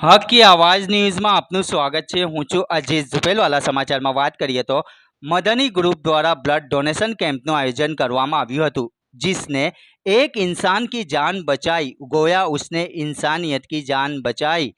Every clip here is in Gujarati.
હકી આવાજ ન્યૂઝમાં આપનું સ્વાગત છે હું છું અજીત ઝુપેલવાલા સમાચારમાં વાત કરીએ તો મદની ગ્રુપ દ્વારા બ્લડ ડોનેશન કેમ્પનું આયોજન કરવામાં આવ્યું હતું जिसने एक इंसान की जान बचाई गोया उसने इंसानियत की जान बचाई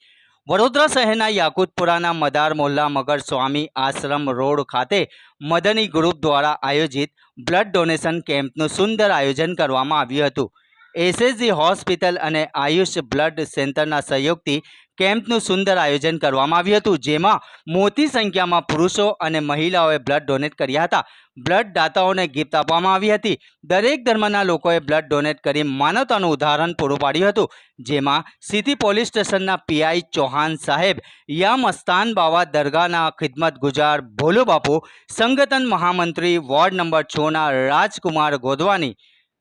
વડોદરા શહેરના યાકુતપુરાના મદાર મોલ્લા મગર સ્વામી આશ્રમ રોડ ખાતે મદની ગ્રુપ દ્વારા આયોજિત બ્લડ ડોનેશન કેમ્પનું સુંદર આયોજન કરવામાં આવ્યું હતું એસએસજી હોસ્પિટલ અને આયુષ બ્લડ સેન્ટરના સહયોગથી કેમ્પનું સુંદર આયોજન કરવામાં આવ્યું હતું, જેમાં મોટી સંખ્યામાં પુરુષો અને મહિલાઓએ બ્લડ ડોનેટ કર્યા હતા. બ્લડ દાતાઓને ગિફ્ટ આપવામાં આવી હતી. દરેક ધર્મના લોકોએ બ્લડ ડોનેટ કરી માનવતાનું ઉદાહરણ પૂરું પાડ્યું હતું, જેમાં સિટી પોલીસ સ્ટેશનના પીઆઈ ચૌહાણ સાહેબ યામસ્તાન બાવા દરગાહના ખિદમત ગુજાર ભોલુબાપુ, સંગઠન મહામંત્રી વોર્ડ નંબર છના રાજકુમાર ગોદવાની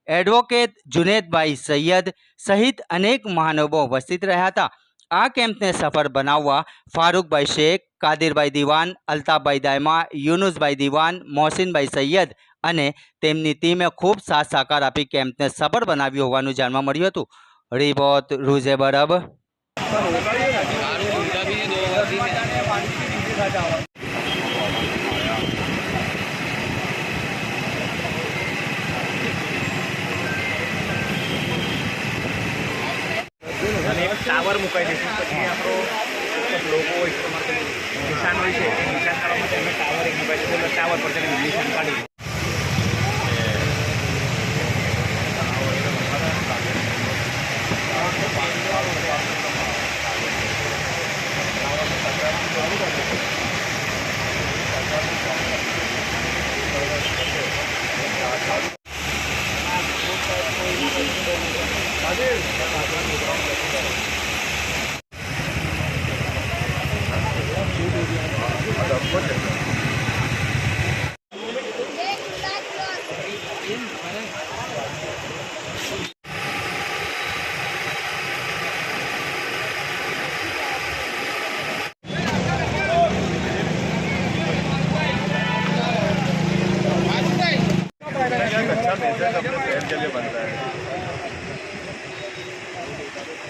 એડવોકેટ જુનેદભાઈ સૈયદ સહિત અનેક મહાનુભાવો ઉપસ્થિત રહ્યા હતા. આ કેમ્પને સફળ બનાવવા ફારૂકભાઈ શેખ, કાદિરભાઈ દિવાન, અલ્તાફભાઈ દાયમા, યુનુસભાઈ દિવાન, મોહસિનભાઈ સૈયદ અને તેમની ટીમે ખૂબ સાથ સહકાર આપી કેમ્પને સફળ બનાવ્યું હોવાનું જાણવા મળ્યું હતું. રિપોર્ટ રૂઝે બરબ. એક મુકાઈ દઈશું પછી આપણો લોકો હોય છે નિશાન હોય છે નિશાન કાઢવા માટે ટાવર એક મુકાઈ દઈશું એટલે ટાવર પર નિશાન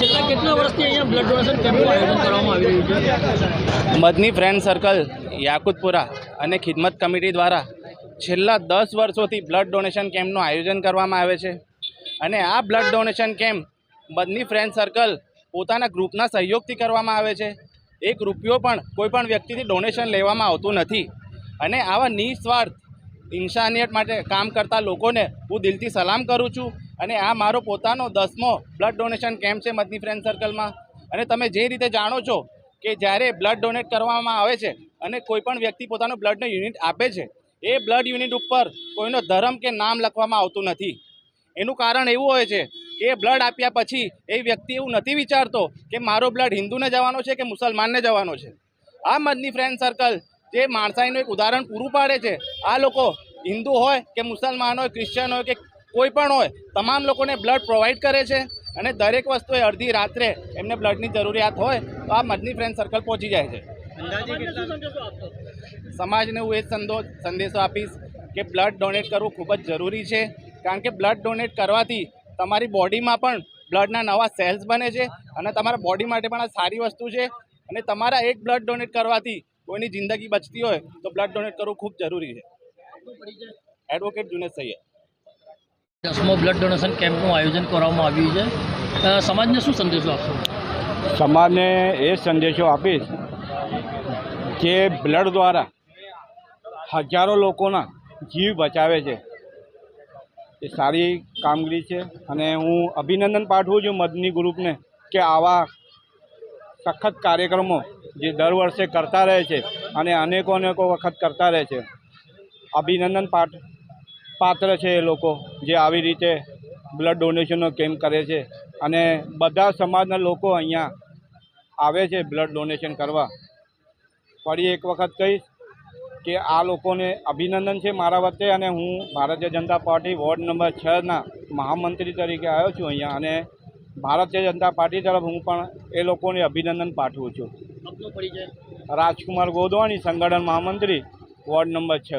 છેલ્લા કેટલા વર્ષથી અહીંયા બ્લડ ડોનેશન કેમ્પનું આયોજન કરવામાં આવી રહ્યું છે? મદની ફ્રેન્ડ સર્કલ યાકુતપુરા અને ખિદમત કમિટી દ્વારા છેલ્લા દસ વર્ષોથી બ્લડ ડોનેશન કેમ્પનું આયોજન કરવામાં આવે છે. અને આ blood donation camp Madani friend circle પોતાના ગ્રુપના સહયોગથી કરવામાં આવે છે. એક રૂપિયો પણ કોઈપણ વ્યક્તિથી ડોનેશન લેવામાં આવતું નથી. અને આવા નિસ્વાર્થ ઇન્સાનિયત માટે કામ કરતા લોકોને હું દિલથી સલામ કરું છું અને આ મારો પોતાનો દસમો બ્લડ ડોનેશન કેમ્પ છે મદની ફ્રેન્ડ સર્કલમાં અને તમે જે રીતે જાણો છો કે જ્યારે બ્લડ ડોનેટ કરવામાં આવે છે અને કોઈપણ વ્યક્તિ પોતાનું બ્લડનો યુનિટ આપે છે, એ બ્લડ યુનિટ ઉપર કોઈનો ધર્મ કે નામ લખવામાં આવતું નથી. એનું કારણ એવું હોય છે કે બ્લડ આપ્યા પછી એ વ્યક્તિ એવું નથી વિચારતો કે મારો બ્લડ હિન્દુને જવાનો છે કે મુસલમાનને જવાનો છે. આ મદની ફ્રેન્ડ સર્કલ જે માણસાઈનું એક ઉદાહરણ પૂરું પાડે છે આ લોકો હિન્દુ હોય કે મુસલમાન હોય ક્રિશ્ચન હોય કે કોઈ પણ હોય તમામ લોકોને બ્લડ પ્રોવાઈડ કરે છે અને દરેક વસ્તુએ અડધી રાત્રે એમને બ્લડની જરૂરિયાત હોય તો આ મદની ફ્રેન્ડ સર્કલ પહોંચી જાય છે. સમાજને હું એ સંદો સંદેશો આપીશ કે બ્લડ ડોનેટ કરવું ખૂબ જ જરૂરી છે કારણ કે બ્લડ ડોનેટ કરવાથી તમારી બોડીમાં પણ બ્લડના નવા સેલ્સ બને છે અને તમારા બોડી માટે પણ આ સારી વસ્તુ છે અને તમારા એક બ્લડ ડોનેટ કરવાથી કોઈની જિંદગી બચતી હોય તો બ્લડ ડોનેટ કરવું ખૂબ જરૂરી છે. એડવોકેટ જુનેશ સૈયદ. દસમો બ્લડ ડોનેશન કેમ્પનું આયોજન કરવામાં આવ્યું છે. સમાજને શું સંદેશો આપશો? સમાજને એ સંદેશો આપીશ કે બ્લડ દ્વારા હજારો લોકોના જીવ બચાવે છે. એ સારી કામગીરી છે અને હું અભિનંદન પાઠવું છું મદની ગ્રુપને કે આવા સખત કાર્યક્રમો જે દર વર્ષે કરતા રહે છે અને અનેકો અનેકો વખત કરતા રહે છે. અભિનંદન પાત્ર છે એ લોકો જે આવી રીતે બ્લડ ડોનેશનનો કેમ્પ કરે છે અને બધા સમાજના લોકો અહીંયા આવે છે બ્લડ ડોનેશન કરવા. ફરી એક વખત કહીશ કે આ લોકોને અભિનંદન છે મારા વતે અને હું Bharatiya Janata party ward number છના મહામંત્રી તરીકે આવ્યો છું અહીંયા અને ભારતીય જનતા પાર્ટી તરફ હું પણ એ લોકોને અભિનંદન પાઠવું છું. રાજકુમાર ગોદવાણી સંગઠન મહામંત્રી વોર્ડ નંબર છ.